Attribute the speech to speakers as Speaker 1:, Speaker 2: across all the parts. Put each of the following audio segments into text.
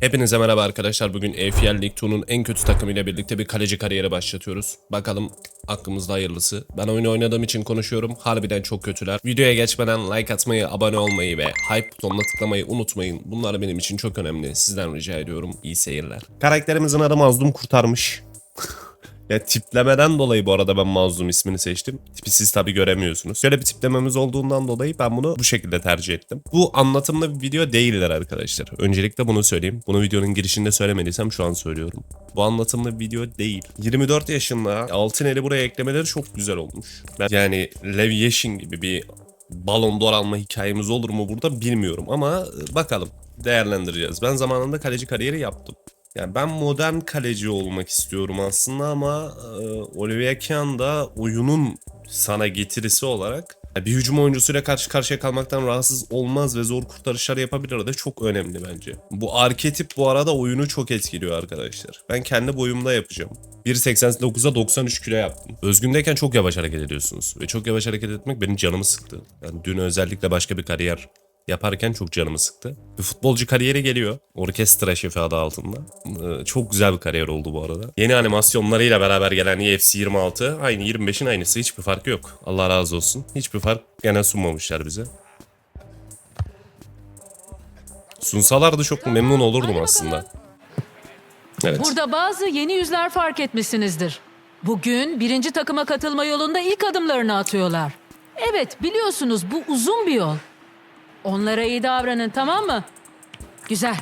Speaker 1: Hepinize merhaba arkadaşlar. Bugün EFL League 2'nun en kötü takımıyla birlikte bir kaleci kariyeri başlatıyoruz. Bakalım aklımızda hayırlısı. Ben oyunu oynadığım için konuşuyorum. Harbiden çok kötüler. Videoya geçmeden like atmayı, abone olmayı ve hype butonuna tıklamayı unutmayın. Bunlar benim için çok önemli. Sizden rica ediyorum. İyi seyirler. Karakterimizin adı Mazlum Kurtarmış. Ya tiplemeden dolayı bu arada ben Mazlum ismini seçtim. Tipi siz tabi göremiyorsunuz. Şöyle bir tiplememiz olduğundan dolayı ben bunu bu şekilde tercih ettim. Bu anlatımlı bir video değiller arkadaşlar. Öncelikle bunu söyleyeyim. Bunu videonun girişinde söylemediysem şu an söylüyorum. Bu anlatımlı bir video değil. 24 yaşında altın eli buraya eklemeleri çok güzel olmuş. Yani Lev Yashin gibi bir Balon d'Or alma hikayemiz olur mu burada bilmiyorum ama e, bakalım değerlendireceğiz. Ben zamanında kaleci kariyeri yaptım. Yani ben modern kaleci olmak istiyorum aslında ama e, Olivier Kahn da oyunun sana getirisi olarak bir hücum oyuncusuyla karşı karşıya kalmaktan rahatsız olmaz ve zor kurtarışlar yapabilir. Da çok önemli bence. Bu arketip bu arada oyunu çok etkiliyor arkadaşlar. Ben kendi boyumda yapacağım. 1.89'a 93 kilo yaptım. Özgündeyken çok yavaş hareket ediyorsunuz. Ve çok yavaş hareket etmek benim canımı sıktı. Yani dün özellikle başka bir kariyer yaparken çok canımı sıktı. Bir futbolcu kariyeri geliyor. Orkestra şefi adı altında. Ee, çok güzel bir kariyer oldu bu arada. Yeni animasyonlarıyla beraber gelen UFC 26 aynı 25'in aynısı. Hiçbir fark yok. Allah razı olsun. Hiçbir fark gene sunmamışlar bize. Sunsalardı çok memnun olurdum aslında. Evet.
Speaker 2: Burada bazı yeni yüzler fark etmişsinizdir. Bugün birinci takıma katılma yolunda ilk adımlarını atıyorlar. Evet biliyorsunuz bu uzun bir yol. Onlara iyi davranın tamam mı? Güzel.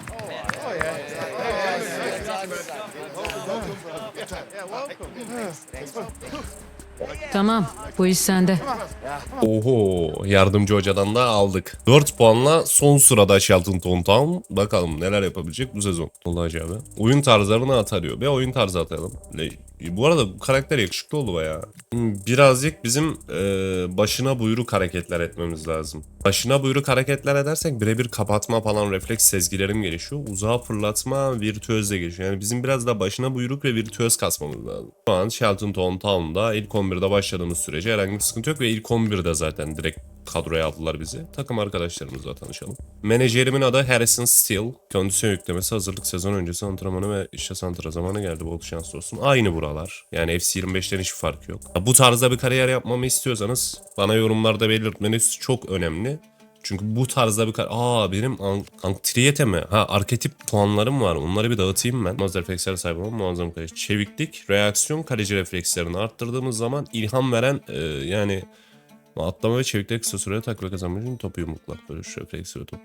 Speaker 2: Tamam bu iş sende.
Speaker 1: Oho yardımcı hocadan da aldık. 4 puanla son sırada Shelton Town. Bakalım neler yapabilecek bu sezon. Allah acaba. Oyun tarzlarını atarıyor. Ve oyun tarzı atalım. Bu arada karakter yakışıklı oldu baya. Birazcık bizim e, başına buyruk hareketler etmemiz lazım. Başına buyruk hareketler edersek birebir kapatma falan refleks sezgilerim gelişiyor. Uzağa fırlatma virtüözle gelişiyor. Yani bizim biraz da başına buyruk ve virtüöz kasmamız lazım. Şu an Shelton Town'da ilk 11'de başladığımız sürece herhangi bir sıkıntı yok ve ilk 11'de zaten direkt kadroya aldılar bizi. Takım arkadaşlarımızla tanışalım. Menajerimin adı Harrison Steele. Kondisyon yüklemesi hazırlık sezon öncesi antrenmanı ve işte santra zamanı geldi. Bol şanslı olsun. Aynı buralar. Yani FC25'ten hiçbir fark yok. Bu tarzda bir kariyer yapmamı istiyorsanız bana yorumlarda belirtmeniz çok önemli. Çünkü bu tarzda bir kar... Aa benim an- antriyete mi? Ha arketip puanlarım var. Onları bir dağıtayım ben. Muazzam refleksler sahip olan muazzam kaleci. Çeviklik, reaksiyon, kaleci reflekslerini arttırdığımız zaman ilham veren e, yani Atlama ve çeviklik kısa sürede takla kazanmak için topu yumruklat bölüş refleksi ve top.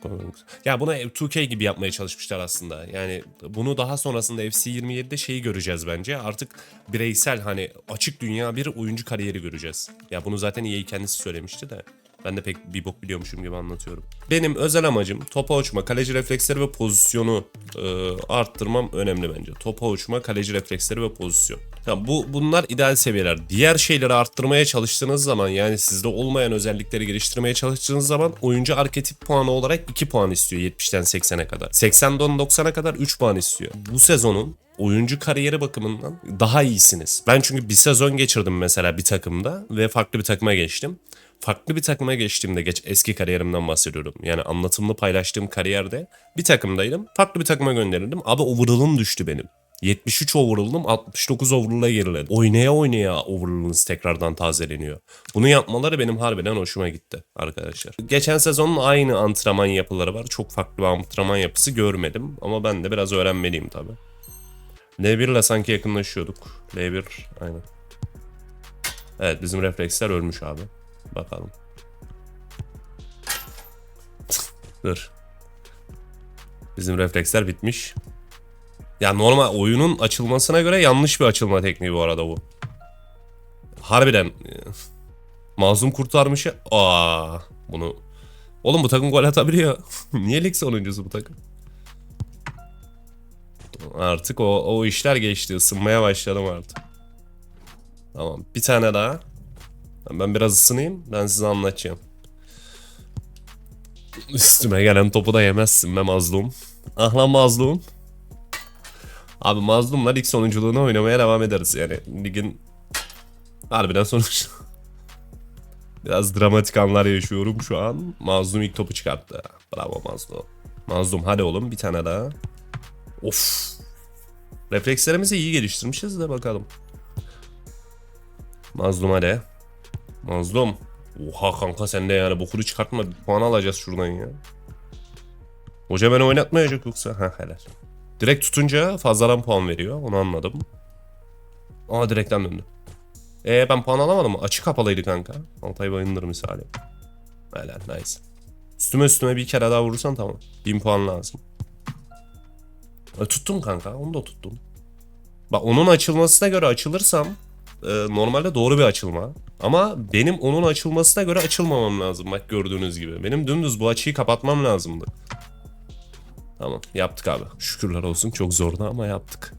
Speaker 1: Ya buna 2K gibi yapmaya çalışmışlar aslında. Yani bunu daha sonrasında FC 27'de şeyi göreceğiz bence. Artık bireysel hani açık dünya bir oyuncu kariyeri göreceğiz. Ya bunu zaten EA kendisi söylemişti de. Ben de pek bir bok biliyormuşum gibi anlatıyorum. Benim özel amacım topa uçma, kaleci refleksleri ve pozisyonu e, arttırmam önemli bence. Topa uçma, kaleci refleksleri ve pozisyon. Ya bu bunlar ideal seviyeler. Diğer şeyleri arttırmaya çalıştığınız zaman yani sizde olmayan özellikleri geliştirmeye çalıştığınız zaman oyuncu arketip puanı olarak 2 puan istiyor 70'ten 80'e kadar. 80'den 90'a kadar 3 puan istiyor. Bu sezonun oyuncu kariyeri bakımından daha iyisiniz. Ben çünkü bir sezon geçirdim mesela bir takımda ve farklı bir takıma geçtim. Farklı bir takıma geçtiğimde geç eski kariyerimden bahsediyorum. Yani anlatımlı paylaştığım kariyerde bir takımdaydım. Farklı bir takıma gönderildim. Abi overall'ım düştü benim. 73 overall'ım 69 overall'a geriledi. Oynaya oynaya overall'ınız tekrardan tazeleniyor. Bunu yapmaları benim harbiden hoşuma gitti arkadaşlar. Geçen sezonun aynı antrenman yapıları var. Çok farklı bir antrenman yapısı görmedim. Ama ben de biraz öğrenmeliyim tabi. L1 ile sanki yakınlaşıyorduk. L1 aynen. Evet bizim refleksler ölmüş abi. Bakalım. Dur. Bizim refleksler bitmiş. Ya normal oyunun açılmasına göre yanlış bir açılma tekniği bu arada bu. Harbiden e, mazlum kurtarmış ya. Aa, bunu Oğlum bu takım gol atabiliyor. Niye lig sonuncusu bu takım? Artık o, o işler geçti. Isınmaya başladım artık. Tamam. Bir tane daha. Ben biraz ısınayım. Ben size anlatacağım. Üstüme gelen topu da yemezsin be mazlum. Ah lan mazlum. Abi mazlumla lig sonunculuğunu oynamaya devam ederiz yani. Ligin harbiden sonuç. Biraz dramatik anlar yaşıyorum şu an. Mazlum ilk topu çıkarttı. Bravo Mazlum. Mazlum hadi oğlum bir tane daha. Of. Reflekslerimizi iyi geliştirmişiz de bakalım. Mazlum hadi. Mazlum. Oha kanka sen de yani bokunu çıkartma. Puan alacağız şuradan ya. Hoca beni oynatmayacak yoksa. Ha helal. Direkt tutunca fazladan puan veriyor. Onu anladım. Aa direkten döndü. Ee ben puan alamadım mı? Açık kapalıydı kanka. Altay Bayındır misali. Helal nice. Üstüme üstüme bir kere daha vurursan tamam. 1000 puan lazım. E, tuttum kanka. Onu da tuttum. Bak onun açılmasına göre açılırsam e, normalde doğru bir açılma. Ama benim onun açılmasına göre açılmamam lazım. Bak gördüğünüz gibi. Benim dümdüz bu açıyı kapatmam lazımdı. Tamam yaptık abi. Şükürler olsun çok zordu ama yaptık.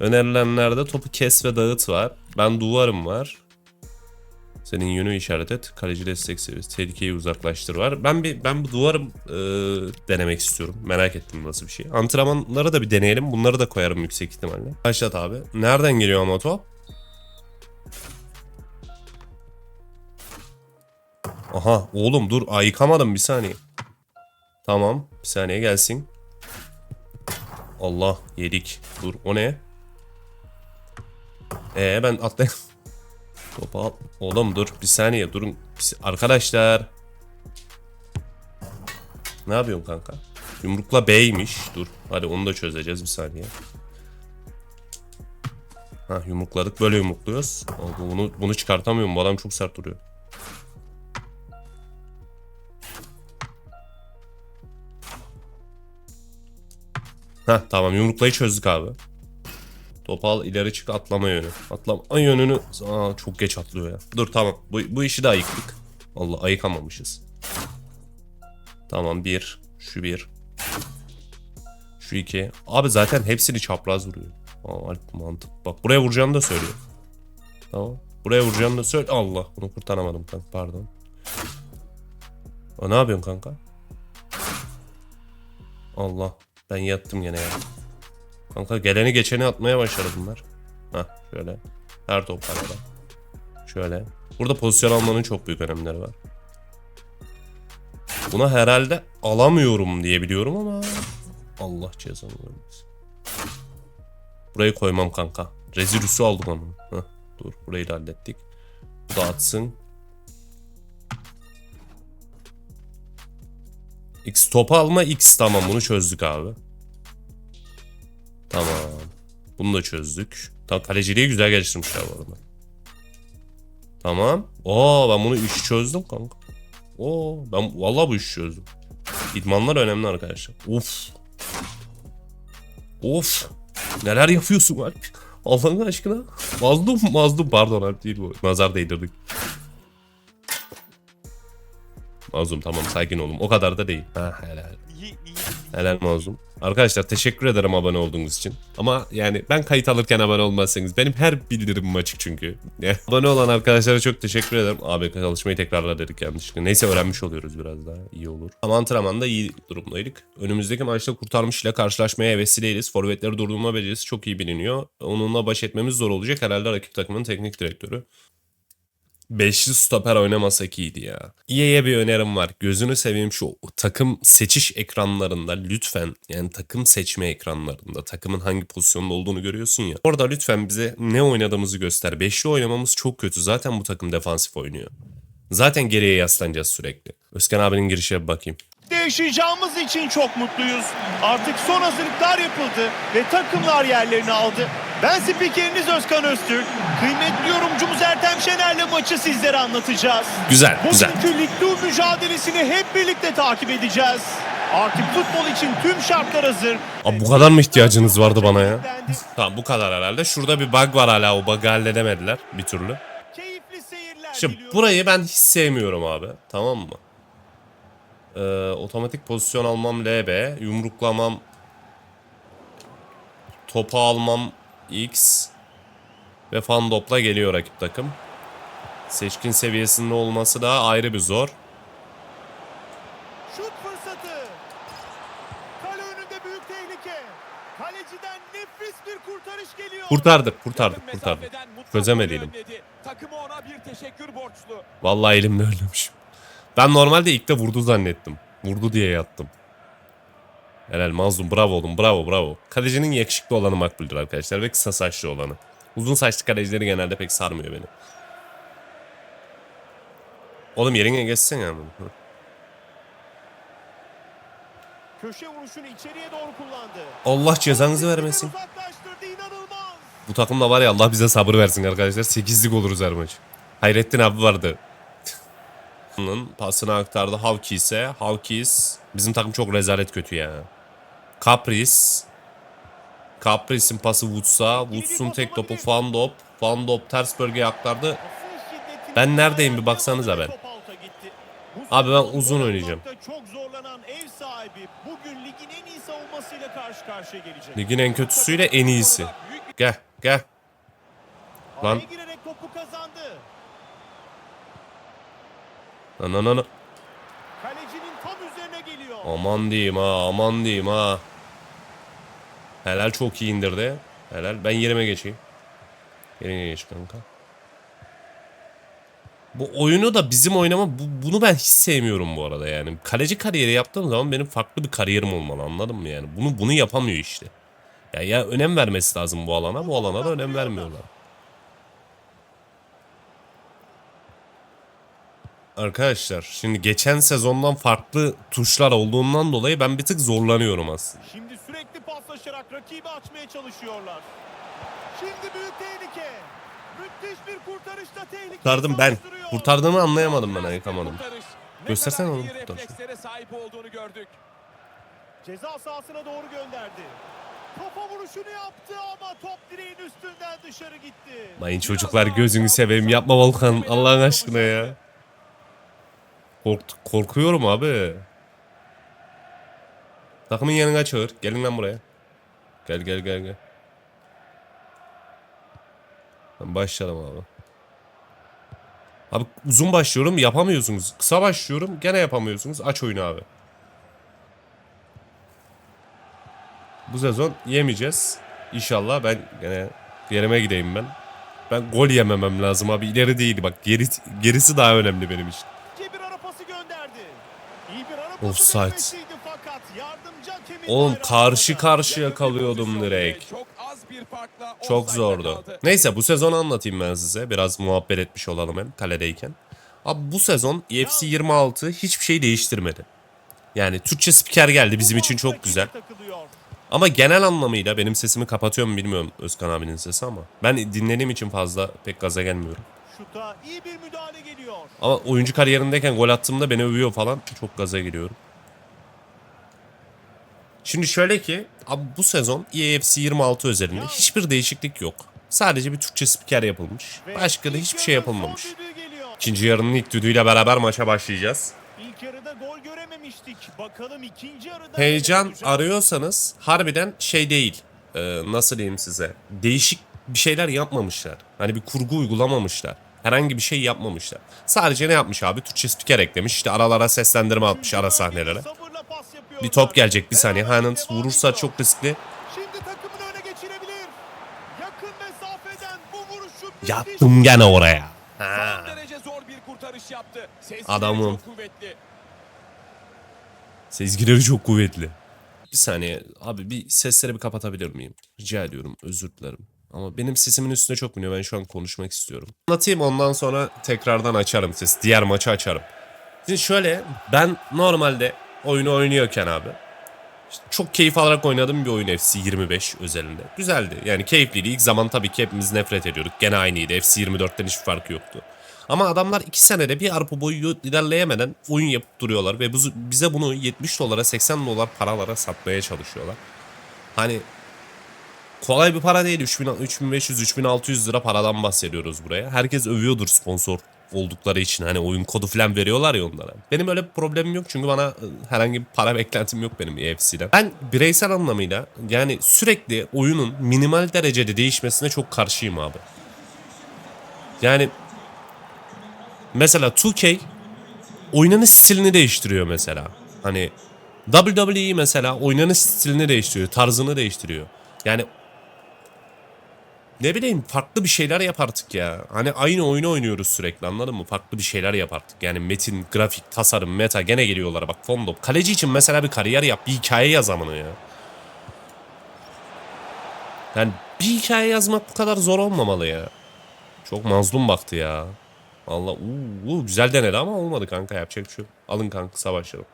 Speaker 1: Önerilenlerde topu kes ve dağıt var. Ben duvarım var. Senin yönü işaret et. Kaleci destek seviyesi. Tehlikeyi uzaklaştır var. Ben bir ben bu duvarım e, denemek istiyorum. Merak ettim nasıl bir şey. Antrenmanları da bir deneyelim. Bunları da koyarım yüksek ihtimalle. Başlat abi. Nereden geliyor ama top? Aha oğlum dur ayıkamadım bir saniye. Tamam bir saniye gelsin. Allah yedik. Dur o ne? Ee ben atla... Topu al. Oğlum dur bir saniye durun. Arkadaşlar. Ne yapıyorsun kanka? Yumrukla B'ymiş. Dur. Hadi onu da çözeceğiz bir saniye. Ha yumrukladık böyle yumrukluyoruz. Aa, Bunu, bunu çıkartamıyorum. Bu adam çok sert duruyor. Ha tamam yumruklayı çözdük abi. Topu al ileri çık atlama yönü. Atlama yönünü Aa, çok geç atlıyor ya. Dur tamam bu, bu işi de ayıktık. Allah ayıkamamışız. Tamam bir. Şu bir. Şu iki. Abi zaten hepsini çapraz vuruyor. Aa, mantık. Bak buraya vuracağını da söylüyor. Tamam. Buraya vuracağını da söyle. Allah bunu kurtaramadım kanka pardon. Aa, ne yapıyorsun kanka? Allah ben yattım gene ya. Kanka geleni geçeni atmaya başladı bunlar. Hah şöyle. Her top arada. Şöyle. Burada pozisyon almanın çok büyük önemleri var. Buna herhalde alamıyorum diye biliyorum ama Allah cezanı vermesin. Burayı koymam kanka. Rezilüsü aldım onu. Heh, dur burayı da hallettik. Bu da atsın. X topu alma X tamam bunu çözdük abi. Tamam. Bunu da çözdük. Tam kaleciliği güzel geliştirmişler bu arada. Tamam. Oo ben bunu işi çözdüm kanka. Oo ben vallahi bu işi çözdüm. İdmanlar önemli arkadaşlar. Of. Of. Neler yapıyorsun Alp? Allah'ın aşkına. Mazlum mazlum pardon Alp değil bu. Nazar değdirdik. Mazlum tamam sakin olun. O kadar da değil. Ha helal. Helal mazlum. Arkadaşlar teşekkür ederim abone olduğunuz için. Ama yani ben kayıt alırken abone olmazsanız benim her bildirimim açık çünkü. abone olan arkadaşlara çok teşekkür ederim. Abi çalışmayı tekrarlar dedik yanlışlıkla. Neyse öğrenmiş oluyoruz biraz daha. iyi olur. Ama antrenmanda iyi durumdaydık. Önümüzdeki maçta kurtarmış ile karşılaşmaya hevesli değiliz. Forvetleri durdurma becerisi çok iyi biliniyor. Onunla baş etmemiz zor olacak. Herhalde rakip takımın teknik direktörü. Beşli stoper oynamasak iyiydi ya. İyiye bir önerim var. Gözünü seveyim şu takım seçiş ekranlarında lütfen yani takım seçme ekranlarında takımın hangi pozisyonda olduğunu görüyorsun ya. Orada lütfen bize ne oynadığımızı göster. Beşli oynamamız çok kötü. Zaten bu takım defansif oynuyor. Zaten geriye yaslanacağız sürekli. Özkan abinin girişe bir bakayım.
Speaker 3: Yaşayacağımız için çok mutluyuz. Artık son hazırlıklar yapıldı ve takımlar yerlerini aldı. Ben spikeriniz Özkan Öztürk. Kıymetli yorumcumuz Ertem Şener'le maçı sizlere anlatacağız.
Speaker 1: Güzel, güzel.
Speaker 3: Bugünkü Lig mücadelesini hep birlikte takip edeceğiz. Artık futbol için tüm şartlar hazır.
Speaker 1: Abi bu kadar mı ihtiyacınız vardı bana ya? Tamam bu kadar herhalde. Şurada bir bug var hala. O bug'ı halledemediler bir türlü.
Speaker 3: Keyifli seyirler
Speaker 1: Şimdi burayı ben hiç sevmiyorum abi. Tamam mı? Ee, otomatik pozisyon almam LB. Yumruklamam. Topu almam X. Ve Fandop'la geliyor rakip takım. Seçkin seviyesinde olması da ayrı bir zor.
Speaker 3: Şut fırsatı. Kale önünde büyük tehlike. Kaleciden nefis bir kurtarış geliyor.
Speaker 1: Kurtardık, kurtardık, kurtardık. Çözemediydim.
Speaker 4: Takımı ona bir teşekkür borçlu.
Speaker 1: Vallahi elimle ölmüşüm. Ben normalde ilk de vurdu zannettim. Vurdu diye yattım. Helal mazlum bravo oğlum bravo bravo. Kalecinin yakışıklı olanı makbuldür arkadaşlar ve kısa saçlı olanı. Uzun saçlı kalecileri genelde pek sarmıyor beni. Oğlum yerine geçsene. Hı.
Speaker 3: Köşe vuruşunu içeriye doğru kullandı.
Speaker 1: Allah cezanızı vermesin. Bu takımda var ya Allah bize sabır versin arkadaşlar. 8'lik oluruz her maç. Hayrettin abi vardı. Pasını aktardı Havkis'e. Havkis bizim takım çok rezalet kötü ya. Kapris. Kapris'in pası Woods'a. Woods'un tek topu Van Dop. Van Dop ters bölgeye aktardı. Ben neredeyim bir baksanıza ben. Abi ben uzun oynayacağım.
Speaker 3: Çok zorlanan ev sahibi bugün ligin en iyi savunmasıyla karşı karşıya gelecek.
Speaker 1: Ligin en kötüsüyle en iyisi. Gel gel. Lan.
Speaker 3: Araya girerek topu kazandı.
Speaker 1: Lan lan lan.
Speaker 3: Kalecinin tam üzerine geliyor.
Speaker 1: Aman diyeyim ha aman diyeyim ha. Helal çok iyi indirdi. Helal ben yerime geçeyim. Yerine geç kanka. Bu oyunu da bizim oynama bu- bunu ben hiç sevmiyorum bu arada yani. Kaleci kariyeri yaptığım zaman benim farklı bir kariyerim olmalı anladın mı yani? Bunu bunu yapamıyor işte. Ya ya önem vermesi lazım bu alana. Bu alana da önem vermiyorlar. Arkadaşlar şimdi geçen sezondan farklı tuşlar olduğundan dolayı ben bir tık zorlanıyorum aslında.
Speaker 3: Şimdi sürekli paslaşarak rakibi açmaya çalışıyorlar. Şimdi büyük tehlike. Müthiş bir kurtarışta tehlike.
Speaker 1: Kurtardım ben. Kurtardığımı anlayamadım ben ayıkamadım. Oğlum
Speaker 4: iyi
Speaker 1: kurtarışı.
Speaker 4: sahip olduğunu gördük.
Speaker 3: Ceza sahasına doğru gönderdi. Kafa vuruşunu yaptı ama top direğin üstünden dışarı gitti.
Speaker 1: Mayın çocuklar gözünü seveyim yapma Volkan Allah'ın aşkına ya. Kork korkuyorum abi. Takımın yanına çağır. Gelin lan buraya. Gel gel gel gel. Başlayalım abi. Abi uzun başlıyorum yapamıyorsunuz. Kısa başlıyorum gene yapamıyorsunuz. Aç oyunu abi. Bu sezon yemeyeceğiz. İnşallah ben gene yerime gideyim ben. Ben gol yememem lazım abi. İleri değil bak. Geri, gerisi daha önemli benim için.
Speaker 3: İnce bir ara pası gönderdi. İyi bir ara pası
Speaker 1: Offside. Oğlum karşı karşıya kalıyordum direkt.
Speaker 4: Çok
Speaker 1: zordu. Neyse bu sezonu anlatayım ben size. Biraz muhabbet etmiş olalım hem kaledeyken. Abi bu sezon EFC 26 hiçbir şey değiştirmedi. Yani Türkçe spiker geldi bizim için çok güzel. Ama genel anlamıyla benim sesimi kapatıyorum bilmiyorum Özkan abinin sesi ama. Ben dinlediğim için fazla pek gaza gelmiyorum.
Speaker 3: Şuta iyi bir müdahale geliyor.
Speaker 1: Ama oyuncu kariyerindeyken gol attığımda beni övüyor falan. Çok gaza geliyorum. Şimdi şöyle ki abi bu sezon EAFC 26 özelinde hiçbir değişiklik yok. Sadece bir Türkçe spiker yapılmış. Başka da hiçbir şey yapılmamış. İkinci yarının ilk düdüğüyle beraber maça başlayacağız.
Speaker 3: İlk yarıda gol görememiştik. Bakalım ikinci yarıda
Speaker 1: Heyecan arıyorsanız harbiden şey değil. Ee, nasıl diyeyim size? Değişik bir şeyler yapmamışlar. Hani bir kurgu uygulamamışlar. Herhangi bir şey yapmamışlar. Sadece ne yapmış abi? Türkçe spiker eklemiş. İşte aralara seslendirme atmış ara sahnelere. Bir top gelecek bir saniye.
Speaker 3: Devam
Speaker 1: vurursa çok riskli. Yattım gene oraya.
Speaker 4: Kurtarış yaptı. Sesleri
Speaker 1: Adamım. Sezgileri çok kuvvetli. Bir saniye abi bir sesleri bir kapatabilir miyim? Rica ediyorum özür dilerim. Ama benim sesimin üstüne çok biniyor. Ben şu an konuşmak istiyorum. Anlatayım ondan sonra tekrardan açarım ses. Diğer maçı açarım. Şimdi şöyle ben normalde oyunu oynuyorken abi çok keyif alarak oynadığım bir oyun FC 25 özelinde. Güzeldi. Yani keyifliydi. İlk zaman tabii ki hepimiz nefret ediyorduk. Gene aynıydı. FC 24'ten hiçbir farkı yoktu. Ama adamlar 2 senede bir arpa boyu ilerleyemeden oyun yapıp duruyorlar ve bize bunu 70 dolara 80 dolar paralara satmaya çalışıyorlar. Hani kolay bir para değil. 3000, 3500 3600 lira paradan bahsediyoruz buraya. Herkes övüyordur sponsor oldukları için. Hani oyun kodu falan veriyorlar ya onlara. Benim öyle bir problemim yok çünkü bana e, herhangi bir para beklentim yok benim EFC'den. Ben bireysel anlamıyla yani sürekli oyunun minimal derecede değişmesine çok karşıyım abi. Yani mesela 2K oynanış stilini değiştiriyor mesela. Hani WWE mesela oynanış stilini değiştiriyor, tarzını değiştiriyor. Yani ne bileyim farklı bir şeyler yap artık ya. Hani aynı oyunu oynuyoruz sürekli anladın mı? Farklı bir şeyler yap artık. Yani metin, grafik, tasarım, meta gene geliyorlar bak fondop. Kaleci için mesela bir kariyer yap. Bir hikaye yaz amına ya. Yani bir hikaye yazmak bu kadar zor olmamalı ya. Çok mazlum baktı ya. Allah uuu, güzel denedi ama olmadı kanka yapacak bir şey. Alın kanka savaşalım.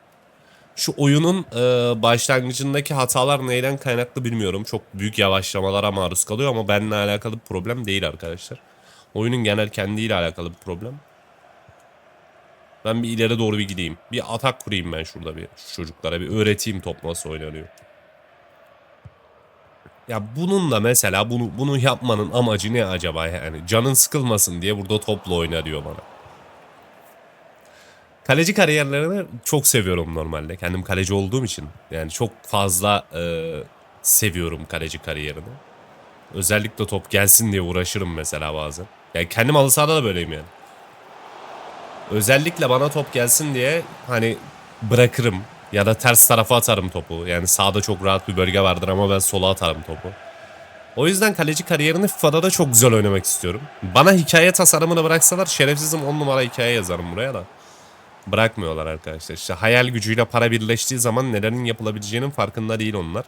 Speaker 1: Şu oyunun e, başlangıcındaki hatalar neyden kaynaklı bilmiyorum. Çok büyük yavaşlamalara maruz kalıyor ama benimle alakalı bir problem değil arkadaşlar. Oyunun genel kendiyle alakalı bir problem. Ben bir ileri doğru bir gideyim. Bir atak kurayım ben şurada bir şu çocuklara. Bir öğreteyim top nasıl oynanıyor. Ya bunun da mesela bunu bunu yapmanın amacı ne acaba yani? Canın sıkılmasın diye burada topla oyna diyor bana. Kaleci kariyerlerini çok seviyorum normalde. Kendim kaleci olduğum için. Yani çok fazla e, seviyorum kaleci kariyerini. Özellikle top gelsin diye uğraşırım mesela bazen. Yani kendim halı sahada da böyleyim yani. Özellikle bana top gelsin diye hani bırakırım. Ya da ters tarafa atarım topu. Yani sağda çok rahat bir bölge vardır ama ben sola atarım topu. O yüzden kaleci kariyerini FIFA'da da çok güzel oynamak istiyorum. Bana hikaye tasarımını bıraksalar şerefsizim 10 numara hikaye yazarım buraya da. Bırakmıyorlar arkadaşlar. İşte hayal gücüyle para birleştiği zaman nelerin yapılabileceğinin farkında değil onlar.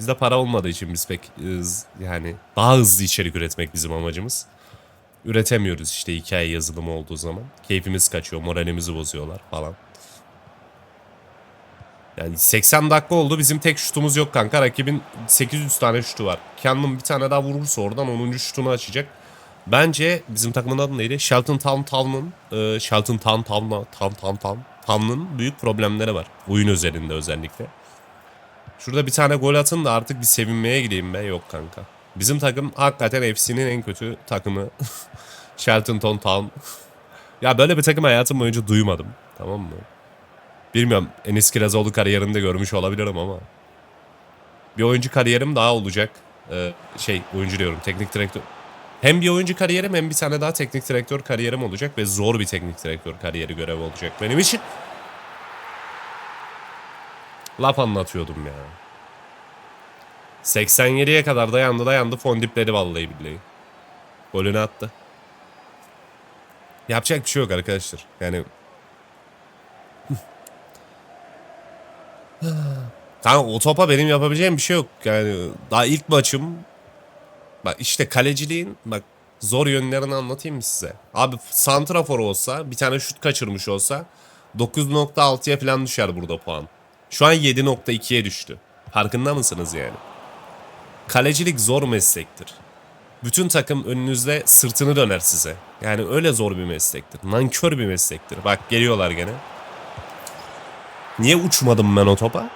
Speaker 1: Bizde para olmadığı için biz pek hız- yani daha hızlı içerik üretmek bizim amacımız. Üretemiyoruz işte hikaye yazılımı olduğu zaman. Keyfimiz kaçıyor, moralimizi bozuyorlar falan. Yani 80 dakika oldu bizim tek şutumuz yok kanka. Rakibin 800 tane şutu var. Kendim bir tane daha vurursa oradan 10. şutunu açacak. Bence bizim takımın adı neydi? Shelton Town Town'un e, Shelton Town Town'la Town Town Town Town'un büyük problemleri var. Oyun özelinde özellikle. Şurada bir tane gol atın da artık bir sevinmeye gideyim be. Yok kanka. Bizim takım hakikaten FC'nin en kötü takımı. Shelton Town Town. ya böyle bir takım hayatım boyunca duymadım. Tamam mı? Bilmiyorum Enis Kirazoğlu kariyerinde görmüş olabilirim ama. Bir oyuncu kariyerim daha olacak. Ee, şey oyuncu diyorum teknik direktör. Hem bir oyuncu kariyerim hem bir tane daha teknik direktör kariyerim olacak ve zor bir teknik direktör kariyeri görevi olacak benim için. Laf anlatıyordum ya. 87'ye kadar dayandı dayandı fondipledi vallahi billahi. Golünü attı. Yapacak bir şey yok arkadaşlar. Yani Kanka o topa benim yapabileceğim bir şey yok. Yani daha ilk maçım. Bak işte kaleciliğin bak zor yönlerini anlatayım mı size? Abi santrafor olsa bir tane şut kaçırmış olsa 9.6'ya falan düşer burada puan. Şu an 7.2'ye düştü. Farkında mısınız yani? Kalecilik zor meslektir. Bütün takım önünüzde sırtını döner size. Yani öyle zor bir meslektir. Nankör bir meslektir. Bak geliyorlar gene. Niye uçmadım ben o topa?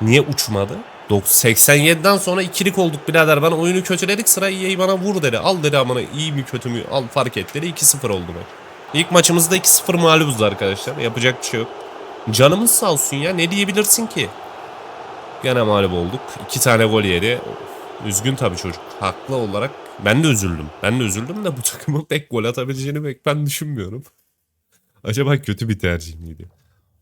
Speaker 1: Niye uçmadı? Dok- 87'den sonra ikilik olduk birader. Ben oyunu kötüledik sıra EA bana vur dedi. Al dedi amına iyi mi kötü mü al fark et dedi. 2-0 oldu maç. İlk maçımızda 2-0 mağlubuz arkadaşlar. Yapacak bir şey yok. Canımız sağ olsun ya ne diyebilirsin ki? Gene mağlup olduk. İki tane gol yedi. Üzgün tabii çocuk. Haklı olarak ben de üzüldüm. Ben de üzüldüm de bu takımın pek gol atabileceğini pek ben düşünmüyorum. Acaba kötü bir tercih miydi?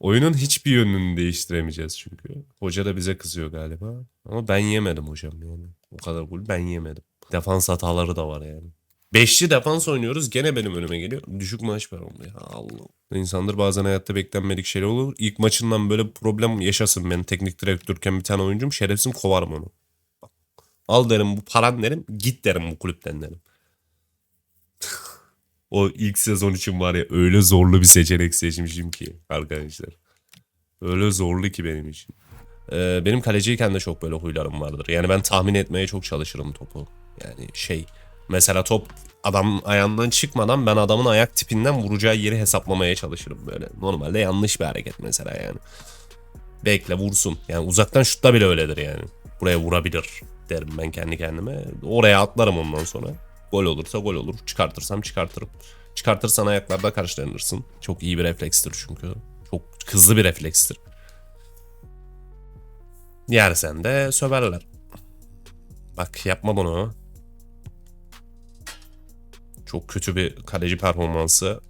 Speaker 1: Oyunun hiçbir yönünü değiştiremeyeceğiz çünkü. Hoca da bize kızıyor galiba. Ama ben yemedim hocam yani. O kadar gol ben yemedim. Defans hataları da var yani. Beşli defans oynuyoruz gene benim önüme geliyor. Düşük maaş var onda ya Allah. İnsanlar bazen hayatta beklenmedik şeyler olur. İlk maçından böyle problem yaşasın ben teknik direktörken bir tane oyuncum şerefsim kovarım onu. Al derim bu paran derim git derim bu kulüpten derim. O ilk sezon için var ya öyle zorlu bir seçenek seçmişim ki arkadaşlar. Öyle zorlu ki benim için. Ee, benim kaleciyken de çok böyle huylarım vardır. Yani ben tahmin etmeye çok çalışırım topu. Yani şey mesela top adam ayağından çıkmadan ben adamın ayak tipinden vuracağı yeri hesaplamaya çalışırım böyle. Normalde yanlış bir hareket mesela yani. Bekle vursun. Yani uzaktan şutta bile öyledir yani. Buraya vurabilir derim ben kendi kendime. Oraya atlarım ondan sonra. Gol olursa gol olur. Çıkartırsam çıkartırım. Çıkartırsan ayaklarda karşılanırsın. Çok iyi bir reflekstir çünkü. Çok hızlı bir reflekstir. Yersen de söverler. Bak yapma bunu. Çok kötü bir kaleci performansı.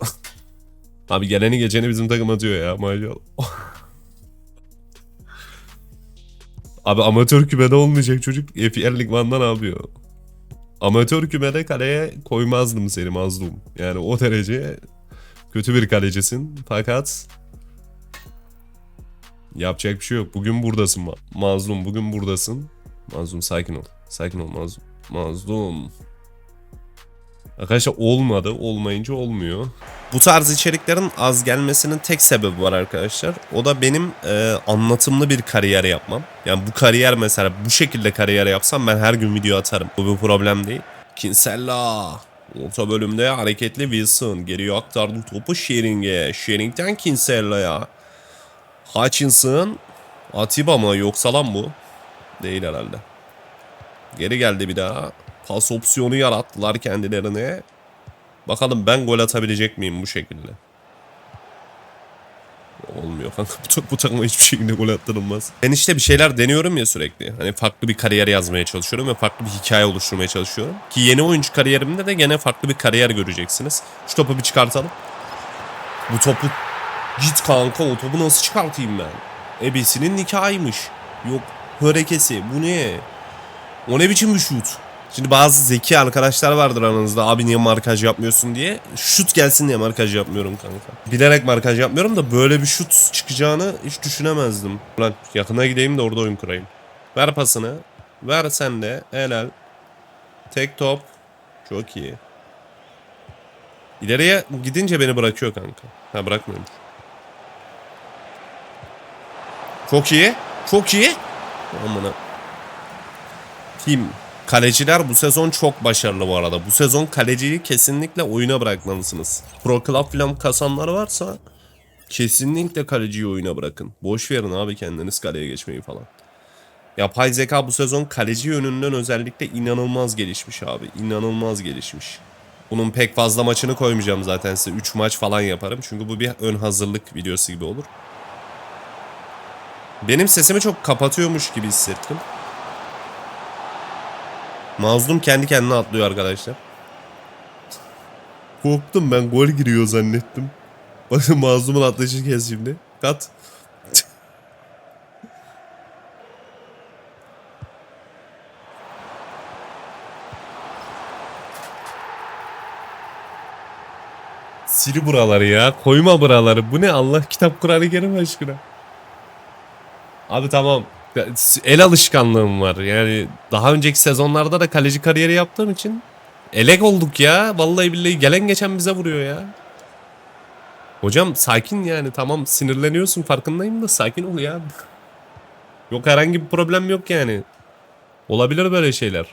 Speaker 1: Abi geleni geçeni bizim takım atıyor ya maşallah. Abi amatör kümede olmayacak çocuk FPL Lig One'da ne yapıyor? Amatör kümede kaleye koymazdım seni mazlum. Yani o derece kötü bir kalecisin. Fakat yapacak bir şey yok. Bugün buradasın ma- mazlum. Bugün buradasın. Mazlum sakin ol. Sakin ol mazlum. Mazlum. Arkadaşlar olmadı. Olmayınca olmuyor. Bu tarz içeriklerin az gelmesinin tek sebebi var arkadaşlar. O da benim e, anlatımlı bir kariyer yapmam. Yani bu kariyer mesela bu şekilde kariyer yapsam ben her gün video atarım. Bu bir problem değil. Kinsella. Orta bölümde hareketli Wilson. Geriye aktardı topu Shearing'e. Shearing'den Kinsella'ya. Hutchinson. Atiba mı yoksa lan bu? Değil herhalde. Geri geldi bir daha. Pas opsiyonu yarattılar kendilerine. Bakalım ben gol atabilecek miyim bu şekilde? Olmuyor kanka. Bu, bu takıma hiçbir şekilde gol attırılmaz. Ben işte bir şeyler deniyorum ya sürekli. Hani farklı bir kariyer yazmaya çalışıyorum ve farklı bir hikaye oluşturmaya çalışıyorum. Ki yeni oyuncu kariyerimde de gene farklı bir kariyer göreceksiniz. Şu topu bir çıkartalım. Bu topu git kanka o topu nasıl çıkartayım ben? Ebesinin nikahıymış. Yok hörekesi bu ne? O ne biçim bir şut? Şimdi bazı zeki arkadaşlar vardır aranızda abi niye markaj yapmıyorsun diye. Şut gelsin diye markaj yapmıyorum kanka. Bilerek markaj yapmıyorum da böyle bir şut çıkacağını hiç düşünemezdim. Ulan yakına gideyim de orada oyun kurayım. Ver pasını. Ver sen de. Helal. Tek top. Çok iyi. İleriye gidince beni bırakıyor kanka. Ha bırakmıyormuş. Çok iyi. Çok iyi. Amına. Team. Kaleciler bu sezon çok başarılı bu arada. Bu sezon kaleciyi kesinlikle oyuna bırakmalısınız. Pro Club falan kasanlar varsa kesinlikle kaleciyi oyuna bırakın. Boş verin abi kendiniz kaleye geçmeyi falan. Yapay zeka bu sezon kaleci yönünden özellikle inanılmaz gelişmiş abi. İnanılmaz gelişmiş. Bunun pek fazla maçını koymayacağım zaten size. 3 maç falan yaparım. Çünkü bu bir ön hazırlık videosu gibi olur. Benim sesimi çok kapatıyormuş gibi hissettim. Mazlum kendi kendine atlıyor arkadaşlar. Korktum ben gol giriyor zannettim. Bakın mazlumun atlayışı kes şimdi. Kat. Sil buraları ya. Koyma buraları. Bu ne Allah kitap Kur'an-ı Kerim aşkına. Abi tamam. El alışkanlığım var. Yani daha önceki sezonlarda da kaleci kariyeri yaptığım için elek olduk ya. Vallahi billahi gelen geçen bize vuruyor ya. Hocam sakin yani tamam sinirleniyorsun farkındayım da sakin ol ya. Yok herhangi bir problem yok yani. Olabilir böyle şeyler.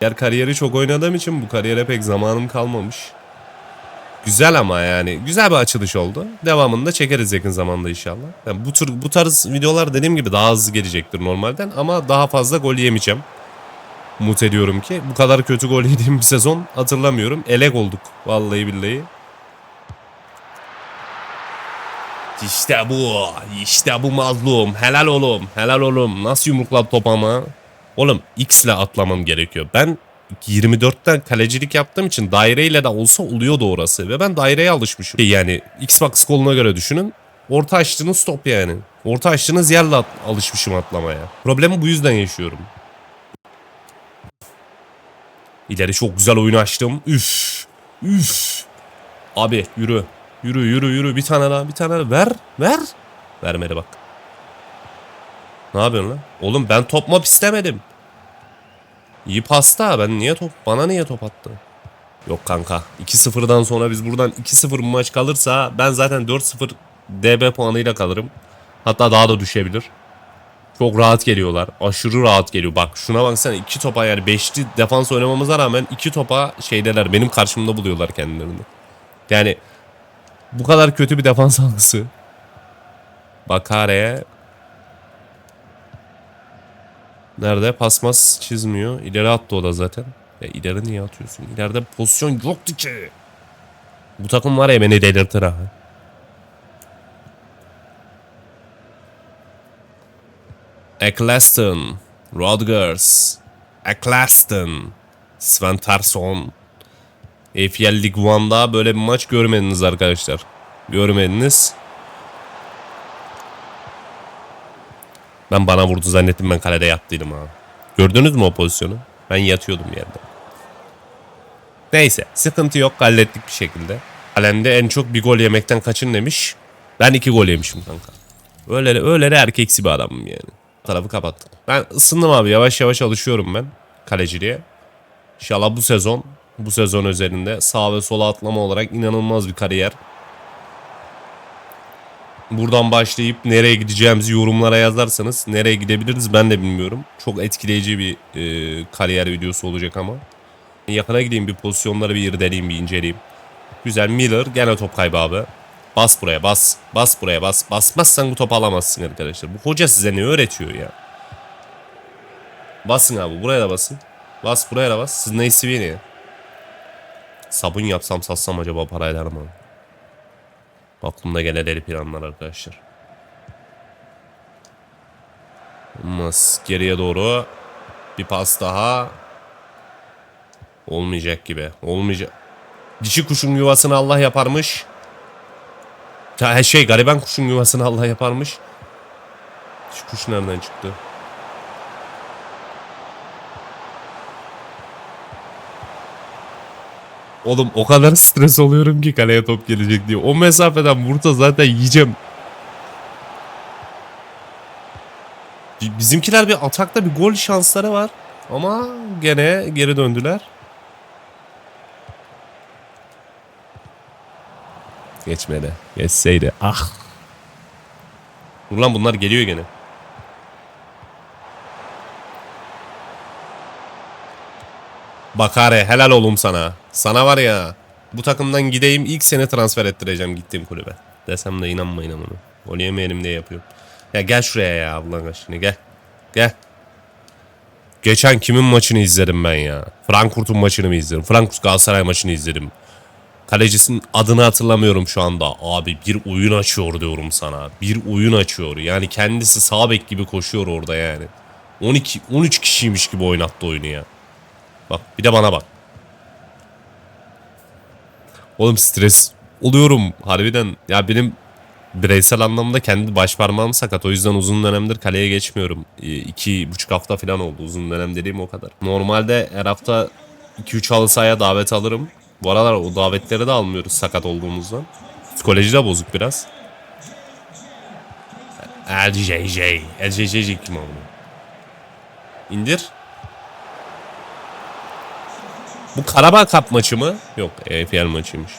Speaker 1: Diğer kariyeri çok oynadığım için bu kariyere pek zamanım kalmamış. Güzel ama yani güzel bir açılış oldu. Devamını da çekeriz yakın zamanda inşallah. Yani bu tür bu tarz videolar dediğim gibi daha hızlı gelecektir normalden ama daha fazla gol yemeyeceğim. Umut ediyorum ki bu kadar kötü gol yediğim bir sezon hatırlamıyorum. Elek olduk vallahi billahi. İşte bu. işte bu mazlum. Helal oğlum. Helal oğlum. Nasıl yumrukladı top ama. Oğlum X ile atlamam gerekiyor. Ben 24'ten kalecilik yaptığım için daireyle de olsa oluyordu orası. Ve ben daireye alışmışım. Yani Xbox koluna göre düşünün. Orta açtığınız stop yani. Orta açtığınız yerle at- alışmışım atlamaya. Problemi bu yüzden yaşıyorum. İleri çok güzel oyun açtım. Üf. Üf. Abi yürü. Yürü yürü yürü. Bir tane daha bir tane daha. Ver. Ver. Vermedi bak. Ne yapıyorsun lan? Oğlum ben top mop istemedim. İyi pasta. Ben niye top? Bana niye top attı? Yok kanka. 2-0'dan sonra biz buradan 2-0 bu maç kalırsa ben zaten 4-0 DB puanıyla kalırım. Hatta daha da düşebilir. Çok rahat geliyorlar. Aşırı rahat geliyor. Bak şuna baksana iki topa yani beşli defans oynamamıza rağmen iki topa şeydeler benim karşımda buluyorlar kendilerini. Yani bu kadar kötü bir defans algısı. Bakare Nerede? Pasmas çizmiyor. İleri attı o da zaten. Ya ileri niye atıyorsun? İleride pozisyon yoktu ki. Bu takım var ya beni delirtir ha. Eccleston. Rodgers. Eccleston. Sven Tarsson. AFL League One'da böyle bir maç görmediniz arkadaşlar. Görmediniz. Ben bana vurdu zannettim ben kalede yattıydım ha. Gördünüz mü o pozisyonu? Ben yatıyordum yerde. Neyse sıkıntı yok hallettik bir şekilde. Alemde en çok bir gol yemekten kaçın demiş. Ben iki gol yemişim kanka. Öyle öyle erkeksi bir adamım yani. Tarafı kapattık. Ben ısındım abi yavaş yavaş alışıyorum ben kaleciliğe. İnşallah bu sezon bu sezon özelinde sağ ve sola atlama olarak inanılmaz bir kariyer. Buradan başlayıp nereye gideceğimizi yorumlara yazarsanız nereye gidebiliriz ben de bilmiyorum. Çok etkileyici bir e, kariyer videosu olacak ama. Yakına gideyim bir pozisyonları bir irdeleyeyim bir inceleyeyim. Güzel Miller gene top kaybı abi. Bas buraya bas. Bas buraya bas. Basmazsan bu topu alamazsın arkadaşlar. Bu hoca size ne öğretiyor ya? Basın abi buraya da basın. Bas buraya da bas. Siz ne istediğini. Sabun yapsam satsam acaba parayla mı? Aklımda gelen planlar arkadaşlar. Mas geriye doğru. Bir pas daha. Olmayacak gibi. Olmayacak. Dişi kuşun yuvasını Allah yaparmış. Ya şey gariban kuşun yuvasını Allah yaparmış. Dişi kuş nereden çıktı? Oğlum o kadar stres oluyorum ki kaleye top gelecek diye. O mesafeden vursa zaten yiyeceğim. Bi- Bizimkiler bir atakta bir gol şansları var. Ama gene geri döndüler. Geçmedi. Geçseydi. Ah. Dur lan bunlar geliyor gene. Bakare helal oğlum sana. Sana var ya bu takımdan gideyim ilk sene transfer ettireceğim gittiğim kulübe. Desem de inanmayın ama. Gol yemeyelim diye yapıyorum. Ya gel şuraya ya Allah'ın aşkına gel. Gel. Geçen kimin maçını izledim ben ya? Frankfurt'un maçını mı izledim? Frankfurt Galatasaray maçını izledim. Kalecisinin adını hatırlamıyorum şu anda. Abi bir oyun açıyor diyorum sana. Bir oyun açıyor. Yani kendisi sağ bek gibi koşuyor orada yani. 12 13 kişiymiş gibi oynattı oyunu ya. Bak bir de bana bak. Oğlum stres oluyorum harbiden. Ya benim bireysel anlamda kendi baş parmağım sakat. O yüzden uzun dönemdir kaleye geçmiyorum. Ee, iki buçuk hafta falan oldu. Uzun dönem dediğim o kadar. Normalde her hafta 2-3 halı sahaya davet alırım. Bu aralar o davetleri de almıyoruz sakat olduğumuzdan. Psikoloji de bozuk biraz. LJJ. LJJ kim oldu? İndir. Bu Karabağ Cup maçı mı? Yok EFL maçıymış.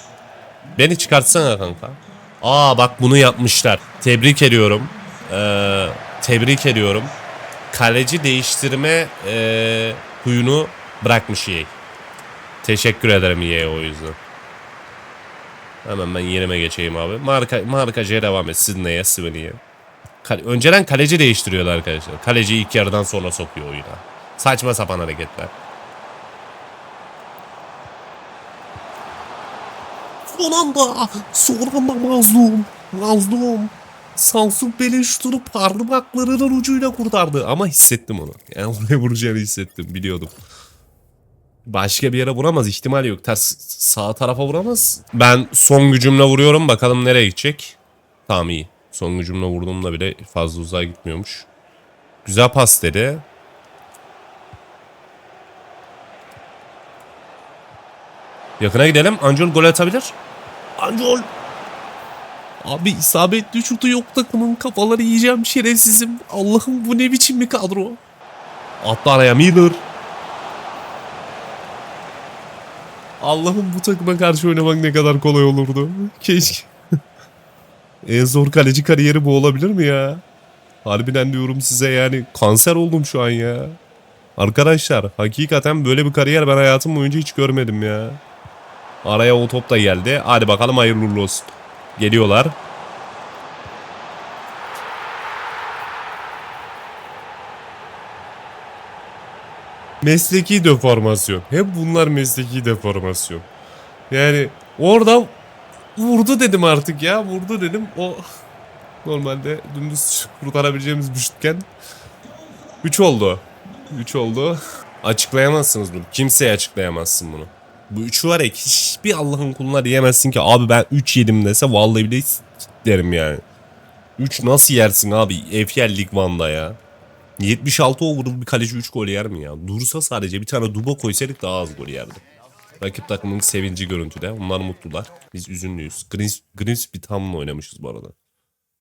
Speaker 1: Beni çıkartsana kanka. Aa bak bunu yapmışlar. Tebrik ediyorum. Ee, tebrik ediyorum. Kaleci değiştirme ee, huyunu bırakmış EA. Teşekkür ederim EA o yüzden. Hemen ben yerime geçeyim abi. Marka, markacıya devam et. Sydney'e, Sydney'e. Kale- önceden kaleci değiştiriyordu arkadaşlar. Kaleci ilk yarıdan sonra sokuyor oyuna. Saçma sapan hareketler. Son anda, son anda mazlum, mazlum. Samsun beni şutunu parmaklarının ucuyla kurtardı. Ama hissettim onu. Yani oraya vuracağını hissettim, biliyordum. Başka bir yere vuramaz, ihtimal yok. Ters sağ tarafa vuramaz. Ben son gücümle vuruyorum, bakalım nereye gidecek. Tamam iyi. Son gücümle vurduğumda bile fazla uzağa gitmiyormuş. Güzel pas dedi. Yakına gidelim. Ancol gol atabilir. Ancol. Abi isabetli şutu yok takımın. Kafaları yiyeceğim şerefsizim. Allah'ım bu ne biçim bir kadro. Atla araya Miller. Allah'ım bu takıma karşı oynamak ne kadar kolay olurdu. Keşke. en zor kaleci kariyeri bu olabilir mi ya? Harbiden diyorum size yani kanser oldum şu an ya. Arkadaşlar hakikaten böyle bir kariyer ben hayatım boyunca hiç görmedim ya. Araya o top da geldi. Hadi bakalım hayırlı olsun. Geliyorlar. Mesleki deformasyon. Hep bunlar mesleki deformasyon. Yani orada vurdu dedim artık ya. Vurdu dedim. O normalde dümdüz kurtarabileceğimiz bir şutken 3 oldu. 3 oldu. Açıklayamazsınız bunu. Kimseye açıklayamazsın bunu. Bu üçü var ya hiçbir Allah'ın kuluna diyemezsin ki abi ben 3 yedim dese vallahi bile derim yani. 3 nasıl yersin abi EFL Lig One'da ya. 76 overall bir kaleci 3 gol yer mi ya? Dursa sadece bir tane duba koysaydık daha az gol yerdi. Rakip takımın sevinci görüntüde. Onlar mutlular. Biz üzünlüyüz. Grins, Grins bir tamla oynamışız bu arada.